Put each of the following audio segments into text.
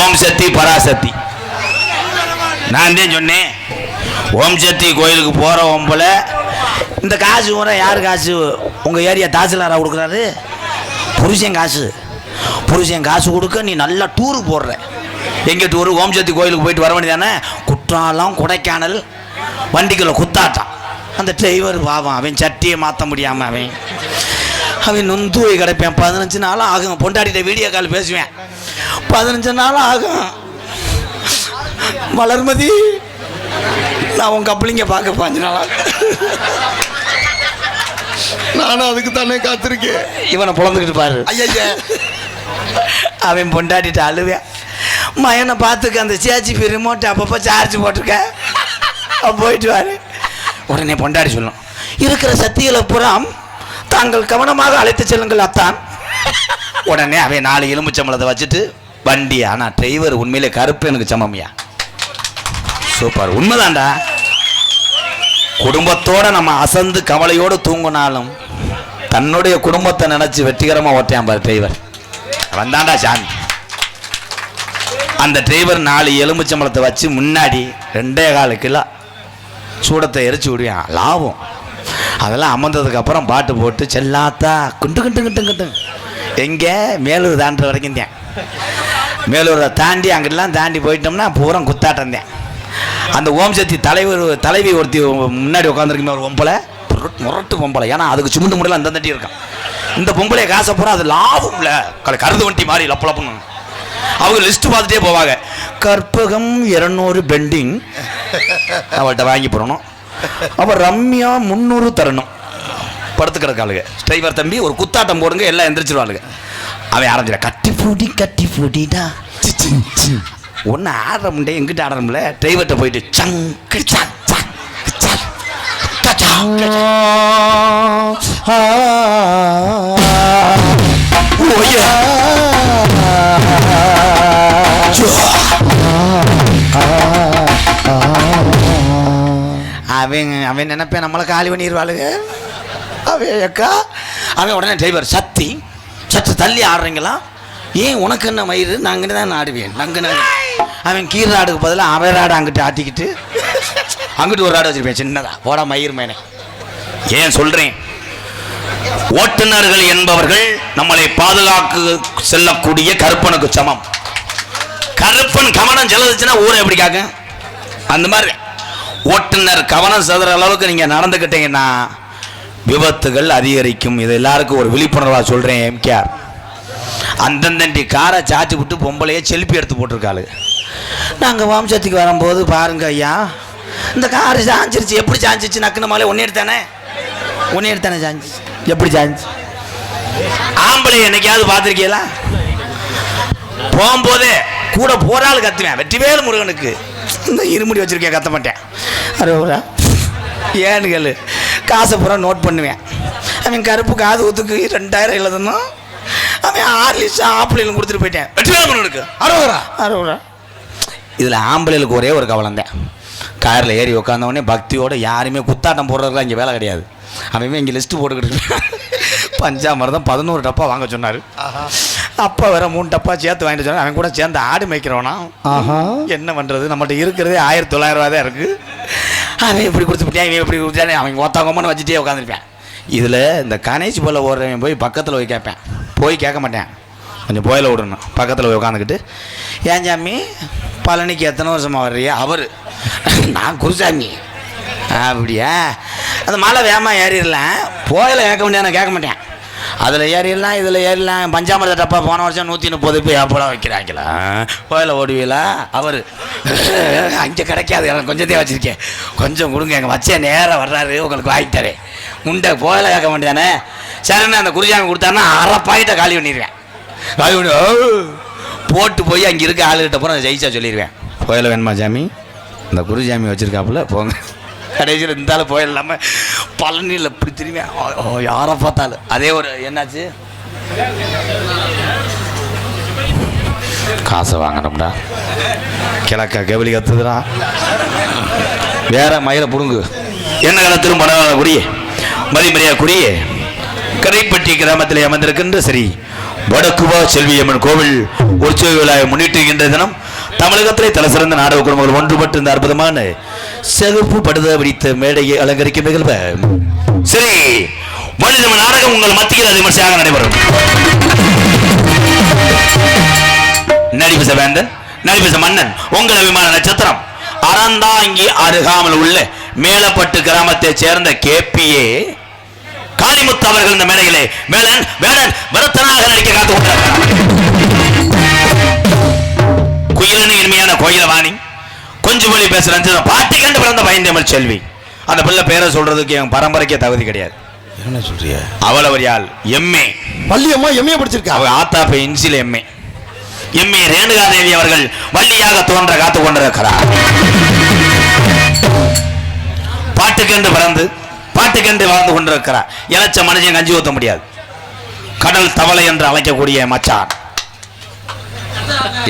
ஓம் சக்தி பராசக்தி. நான் தான் சொன்னேன். ஓம் சக்தி கோயிலுக்கு போகிற ஒம்பல இந்த காசு வர யார் காசு? உங்கள் ஏரியா தாசில்தாரா கொடுக்குறாரு? புருஷன் காசு. புருஷன் காசு கொடுக்க நீ நல்லா டூரு போடுற. எங்கே டூரு ஓம் சக்தி கோயிலுக்கு போயிட்டு வர வேண்டியதானே? குற்றாலம் கொடைக்கானல் வண்டிக்குள்ளே குத்தாட்டான் அந்த டிரைவர் பாவம் அவன் சட்டியை மாற்ற முடியாமல் அவன். அவன் நொந்து போய் கிடப்பேன். பதினஞ்சு நாள் ஆகும். பொண்டாட்டிட்ட வீடியோ கால் பேசுவேன். பதினஞ்சு நாள் ஆகும். வளர்மதி நான் உன் கப்பலிங்க பார்க்க பாஞ்சு நாளா நானும் அதுக்கு தானே காத்திருக்கேன். இவனை புலந்துக்கிட்டு பாரு. ஐயா அவன் பொண்டாட்டிட்டு அழுவேன். மயனை பார்த்துக்க அந்த சிஆர்ஜிபி ரிமோட்டை அப்பப்போ சார்ஜ் போட்டிருக்க. போயிட்டு வாரு. உடனே பொண்டாடி சொல்லும் இருக்கிற சக்திகளை புறம் தாங்கள் கவனமாக அழைத்து செல்லுங்கள் அத்தான். உடனே அவன் நாலு எலும்புச்சம்பளத்தை வச்சுட்டு வண்டி ஆனால் டிரைவர் உண்மையிலே கருப்பு எனக்கு சமமியா? சூப்பர். உண்மைதான்டா. குடும்பத்தோட நம்ம அசந்து கவலையோடு தூங்கினாலும் தன்னுடைய குடும்பத்தை நினைச்சு வெற்றிகரமா ஓட்டான் பாரு டிரைவர் வந்தாண்டா சாமி. அந்த டிரைவர் நாலு எலும்புச்சம்பளத்தை வச்சு முன்னாடி ரெண்டே காலு கிலோ சூடத்தை எரிச்சு விடுவான். லாபம். அதெல்லாம் அமர்ந்ததுக்கப்புறம் பாட்டு போட்டு செல்லாத்தா குண்டு குண்டு குண்டு குண்டு. எங்கே? மேலூர் தாண்டுற வரைக்கும் தான் மேலூரை தாண்டி அங்கிட்டலாம் தாண்டி போயிட்டோம்னா பூரா குத்தாட்டம் தான் அந்த ஓம் சக்தி தலைவர் தலைவி ஒருத்தி முன்னாடி உட்காந்துருக்குமே ஒரு பொம்பளை. முரட்டு பொம்பளை. ஏன்னா அதுக்கு சுமுண்டு முடியல அந்த தட்டி இருக்கான். இந்த பொம்பளை காசை பூரா அது லாபம் இல்லை கருது வண்டி மாதிரி லப்ப லப்புன்னு. அவங்க லிஸ்ட் பார்த்துட்டே போவாங்க. கற்பகம் இருநூறு பெண்டிங். அவள்கிட்ட வாங்கி போடணும். அப்போ ரம்யா முந்நூறு தரணும். படுத்து கிடக்காளுங்க டிரைவர் தம்பி ஒரு குத்தாட்டம் போடுங்க எல்லாம் எந்திரிச்சிருவாளுங்க. அவன் ஆரம்பிச்சிட கட்டி பூட்டி. கட்டி பூட்டிடா ஒன்று ஆடுற முண்டே எங்கிட்ட ஆடுறோம்ல டிரைவர்கிட்ட போயிட்டு சங் கிச்சாங், அவன் நினைப்பேன் நம்மளை காலி பண்ணிடுவாளுங்க அவன் அக்கா. அவன் உடனே டிரைவர் சத்தி. சத்து தள்ளி ஆடுறீங்களா? ஏன் உனக்கு என்ன மயிறு? நாங்கள் தான் ஆடுவேன். நாங்கள் அவன் கீராடுக்கு பதிலாக அவன் ராடு அங்கிட்டு ஆட்டிக்கிட்டு அங்கிட்டு ஒரு ஆடு வச்சிருப்பேன் சின்னதா. போடா மயிர் மேனே ஏன் சொல்கிறேன் ஓட்டுநர்கள் என்பவர்கள் நம்மளை பாதுகாக்க செல்லக்கூடிய கருப்பனுக்கு சமம். கருப்பன் கவனம் செலுத்துச்சுன்னா ஊரை எப்படி காக்க அந்த மாதிரி. ஓட்டுநர் கவனம் செதுற அளவுக்கு நீங்கள் நடந்துக்கிட்டீங்கன்னா விபத்துகள் அதிகரிக்கும். இது எல்லாருக்கும் ஒரு விழிப்புணர்வாக சொல்கிறேன் எம்கேஆர் அந்தந்தண்டி காரை சாச்சி விட்டு பொம்பளையே செல்ஃபி எடுத்து போட்டிருக்காளு. நாங்கள் வம்சத்துக்கு வரும்போது பாருங்க ஐயா இந்த காரு சாஞ்சிருச்சு. எப்படி சாஞ்சிச்சு? நக்குன மாலே ஒன்னே எடுத்தானே? ஒன்னே எடுத்தானே சாஞ்சி எப்படி சாஞ்சி ஆம்பளை என்னைக்காவது பார்த்துருக்கீங்களா? போகும்போதே கூட போறாள் கத்துவேன். வெற்றிவேல் முருகனுக்கு. இந்த இருமுடி வச்சிருக்கேன் கத்த மாட்டேன். அறுபதா ஏன்னு கேளு. காசை பூரா நோட் பண்ணுவேன். அவன் கருப்பு காது ஊத்துக்கு ரெண்டாயிரம் எழுதணும். அவன் ஆறு லிஸ்ட் ஆப்பிளும் கொடுத்துட்டு போயிட்டேன். வெற்றிவேல் முருகனுக்கு அறுபதா அறுபதா இதில் ஆம்பளைகளுக்கு ஒரே ஒரு கவலம் தான். காரில் ஏறி உட்காந்தவொடனே பக்தியோட யாருமே குத்தாட்டம் போடுறதுலாம் இங்கே வேலை கிடையாது. அவன் இங்கே லிஸ்ட்டு போட்டுக்கிட்டு இருக்கான். பஞ்சாமிரதம் பதினோரு டப்பா வாங்க சொன்னார். அப்பா வேற மூணு டப்பா சேர்த்து வாங்கிட்டு சொன்னார் அவன் கூட சேர்ந்து ஆடு மேய்க்கிறவனா. என்ன பண்ணுறது நம்மகிட்ட இருக்கிறதே ஆயிரத்தி தொள்ளாயிரம் ரூபா தான் இருக்குது அவன் இப்படி கொடுத்துட்டான் இவன் இப்படி கொடுத்தானே அவன் ஒத்தவங்கன்னு வச்சுட்டே உட்காந்துருப்பேன் இதில் இந்த கணேஷ் போல ஓடுறவன் போய் பக்கத்தில் போய் கேட்பேன். போய் கேட்க மாட்டேன். கொஞ்சம் போயில விடணும். பக்கத்தில் போய் உட்காந்துக்கிட்டு ஏன் சாமி பழனிக்கு எத்தனை வருஷமாக வர்றியா அவர் நான் குருசாமி. அப்படியா? அந்த மலை வேகமாக ஏறிடலாம் போயில கேட்க முடியாது நான் கேட்க மாட்டேன். அதில் ஏறிடலாம் இதில் ஏறிடலாம். பஞ்சாமிரத டப்பா போன வருஷம் நூற்றி முப்பது போய் அப்போலாம் வைக்கிறாங்களா? கோயில ஓடுவீங்களா அவர் அங்கே கிடைக்காது எனக்கு கொஞ்சத்தையும் வச்சுருக்கேன். கொஞ்சம் கொடுங்க எங்கள் வச்சேன் நேராக வர்றாரு உங்களுக்கு வாங்கி தரேன். முண்டை கோயில கேட்க வேண்டியதானே? சரின்னு அந்த குருஜாமி கொடுத்தாருன்னா அரை பாக்கெட்டை காலி பண்ணிடுவேன். காலி பண்ணி போட்டு போய் அங்கே இருக்க ஆளுகிட்ட போகிற ஜெயிச்சா சொல்லிடுவேன். கோயில வேணுமா சாமி இந்த குருஜாமி வச்சுருக்காப்புல போங்க. கடைசியில் இருந்தாலும் போயில இல்லாமல் பழனியில் இப்படி திரும்பி யாரை பார்த்தாலும். அதே ஒரு என்னாச்சு? காசை வாங்கணும்டா. கிழக்க கபலி கத்துதுடா. வேற மயில புடுங்கு. என்ன காலத்திலும் பணம் குறிய மதிமரியா குறிய கரைப்பட்டி கிராமத்தில் அமர்ந்திருக்கின்ற சரி வடக்குவா செல்வியம்மன் கோவில் உற்சவ விழாவை முன்னிட்டு இருக்கின்ற தினம் தமிழகத்திலே தலை சிறந்த நாடக குடும்பங்கள் ஒன்றுபட்டு இந்த அற்புதமான செகுப்பு படுத பிடித்த மேடையை அலங்கரிக்க நிகழ்வு. சரி மனித நாடகம் உங்கள் மத்தியில் விமர்சையாக நடைபெறும். நடிப்பு வேந்தன் நடிப்பு மன்னன் உங்கள் அபிமான நட்சத்திரம். அறந்தாங்கி அருகாமல் உள்ள மேலப்பட்டு கிராமத்தை சேர்ந்த கேபிஏ காளிமுத்து அவர்கள் இந்த மேடையிலே வேலன் வேலன் விரத்தனாக நடிக்க காத்து கொண்டிருக்கிறார். குயிலனு இனிமையான கோயிலவாணி கொஞ்சம் மொழி பேசுற ரஞ்சிதம் பாட்டி கண்டு பிறந்த பயந்தமிழ் செல்வி. அந்த பிள்ளை பேரை சொல்றதுக்கு என் பரம்பரைக்கே தகுதி கிடையாது. என்ன சொல்றிய? அவள் அவர் யாழ் எம்ஏ. பள்ளியம்மா எம்ஏ படிச்சிருக்கா? அவ ஆத்தா இப்ப இன்சில எம்ஏ. எம்ஏ ரேணுகா தேவி அவர்கள் வள்ளியாக தோன்ற காத்து கொண்டிருக்கிறார். பாட்டுக்கென்று பிறந்து பாட்டுக்கென்று வாழ்ந்து கொண்டிருக்கிறார். இளைச்ச மனுஷன் கஞ்சி ஊத்த முடியாது. கடல் தவளை என்று அழைக்கக்கூடிய மச்சான்.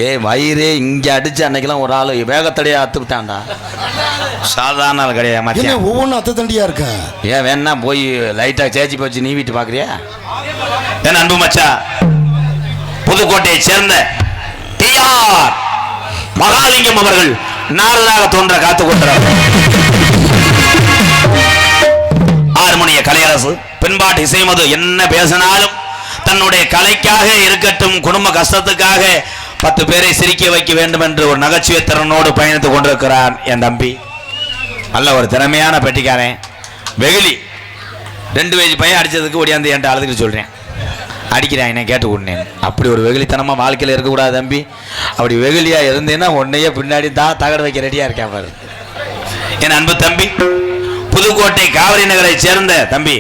ஏய் வயிறு இங்க அடிச்சு அன்னைக்கெல்லாம் ஒரு ஆளு வேகத்தடையா அத்து விட்டான்டா. சாதாரண ஆள் கிடையாது மச்சான். ஒவ்வொன்றும் அத்த தண்டியா இருக்கா? ஏன் வேணா போய் லைட்டா சேச்சி போச்சு நீ வீட்டு பாக்குறியா? என் அன்பு மச்சா புதுக்கோட்டையை சேர்ந்த டிஆர் மகாலிங்கம் அவர்கள் நாரதாக தோன்ற காத்து கொண்டார் ஆறுமணிய கலையரசு பின்பாட்டு இசைமது என்ன பேசினாலும் தன்னுடைய கலைக்காக இருக்கட்டும் குடும்ப கஷ்டத்துக்காக பத்து பேரை சிரிக்க வைக்க வேண்டும் என்று ஒரு நகைச்சுவை திறனோடு பயணித்துக் கொண்டிருக்கிறான் என் தம்பி. நல்ல ஒரு திறமையான பெட்டிக்காரன். வெகுளி. ரெண்டு வயசு பையன் அடித்ததுக்கு ஒடியாந்து என்கிட்ட அழுதுட்டு சொல்கிறேன் அடிக்கிறேன் என்ன கேட்டுக்கொண்டேன் அப்படி ஒரு வெகுளித்தனமாக வாழ்க்கையில் இருக்கக்கூடாது தம்பி. அப்படி வெகுளியாக இருந்தேன்னா உன்னையே பின்னாடி தான் தகடு வைக்க ரெடியாக இருக்கேன் பாரு. என் அன்பு தம்பி புதுக்கோட்டை காவிரி நகரை சேர்ந்த தம்பி.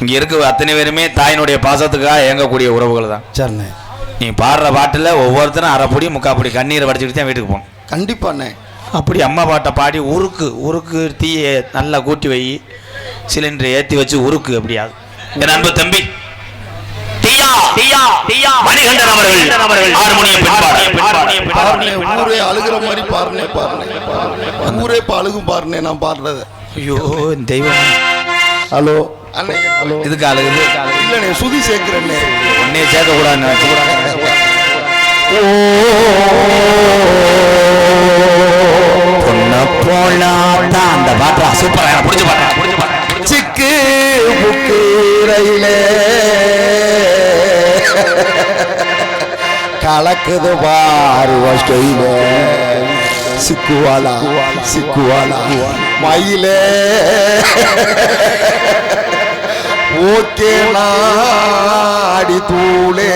இங்கே இருக்க அத்தனை பேருமே தாயினுடைய பாசத்துக்காக இயங்கக்கூடிய உறவுகள் தான். சரிண்ணே. நீ பாடுற பாட்டில் ஒவ்வொருத்தரும் அரைப்பொடி முக்காப்பொடி கண்ணீரை வடிச்சுட்டு தான் வீட்டுக்கு போகணும். கண்டிப்பாண்ணே அப்படி அம்மா பாட்டை பாடி உருக்கு உருக்கு தீயை நல்லா கூட்டி வை சிலிண்டரை ஏற்றி வச்சு உருக்கு அப்படியாது. என் அன்பு தம்பி மணிகண்டன் அவர்கள் ஹார்மோனியம் பின்பாடு. பாருண்ணே ஊரே அழுகிற மாதிரி பாருண்ணே பாருண்ணே ஊரே இப்ப அழுகும் பாருண்ணே நான் பாடுறத. ஐயோ தெய்வம். ஹலோ. இதுக்கு அழுகுது இல்லண்ணே சுதி சேர்க்கிறேண்ணே உன்னைய சேர்க்க கூடாதுன்னு நினைச்சு பொண்ண போலாம் அந்த பாட்டா சூப்பரா புடிச்சு பாட்டா புடிச்சு பாட்டா சிக்கு புக்கு ரயிலே கலக்குது பாரு சிக்குவாலா சிக்குவாலா மயிலே. ஓகே நாடி தூளே.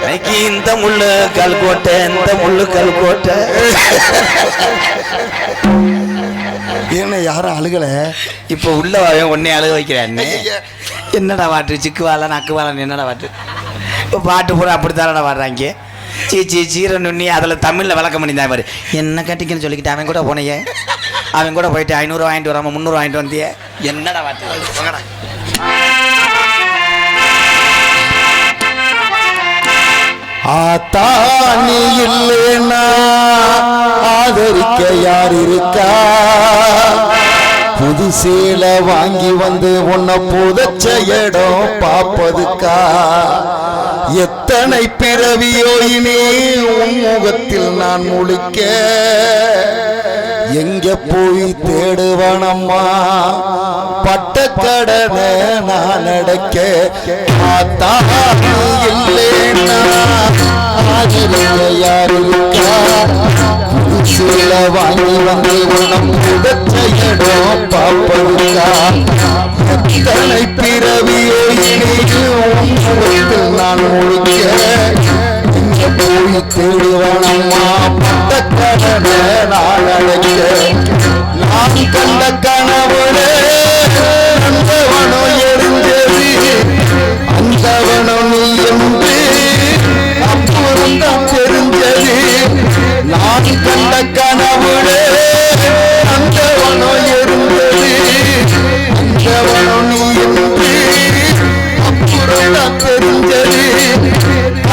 இன்னைக்கு இந்த முள்ளு கல்கோட்டை இந்த முள்ளு கல்கோட்டை என்ன யாரும் அழுகல? இப்போ உள்ள உன்னை அழுக வைக்கிறேன் என்னடா பாட்டு? சிக்குவாலன் நக்குவாலன் என்னடா பாட்டு? இப்போ பாட்டு பூரா அப்படித்தானடா வர்றாங்க சீ சீ சீர நுண்ணி அதில் தமிழில் விளக்கம் பண்ணியிருந்தேன் பாரு. என்ன கட்டிக்கன்னு சொல்லிக்கிட்டு அவன் கூட போனையே. அவன் கூட போயிட்டு ஐநூறு வாங்கிட்டு வராம முந்நூறு வாங்கிட்டு வந்தியே. என்னடா பாட்டு போங்கடா. ஆத்தா நீ இல்லைன்னா ஆதரிக்க யார் இருக்கா? புது சேலை வாங்கி வந்து உன்னை புதைச்ச இடம் பார்ப்பதுக்கா? எத்தனை பிறவியோ இனி உன் முகத்தில் நான் முழிக்க? எங்க போய் தேடுவனம்மா? பட்ட கடனை நான் அடைக்க ஆத்தா இல்லைன்னா ஆதரிக்க யாரு வாங்கி வந்து உன்னம் புதச்ச பாப்பதுக்கா எத்தனை பிறவியை இனியும் நான் முழுக்க அழகிய அடைக்க நான் கண்ட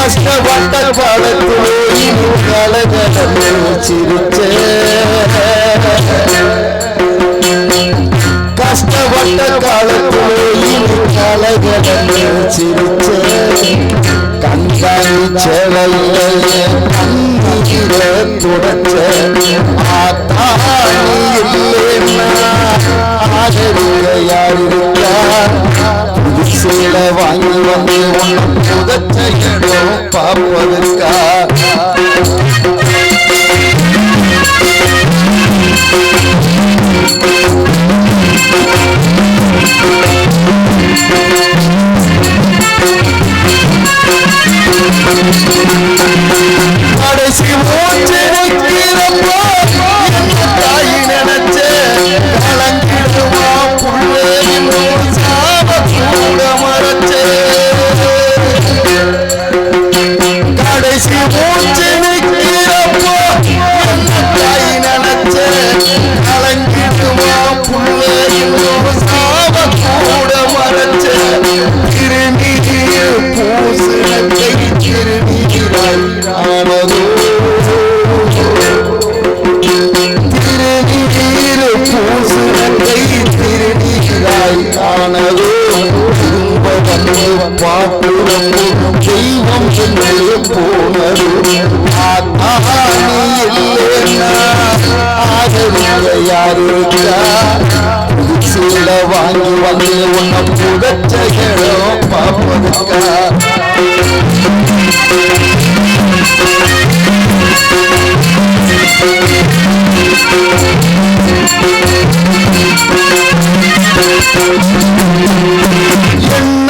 கஷ்டப்பட்ட காலத்திலே இன்னும் கலகலன்னு சிரிச்ச. கஷ்டப்பட்ட காலத்திலே இன்னும் கலகலன்னு சிரிச்ச. கண்காணி செவல்ல கண்ணிகிற துடைச்ச. ஆத்தானிய சீல வாங்கி வந்து புகச்சையோ பார்ப்பதற்கா? கடைசி ಹಪ್ಪು ಬೆಚ್ಚ ಕೇಳೋ ಪಾಪದಕ್ಕ ಎಣ್ಣ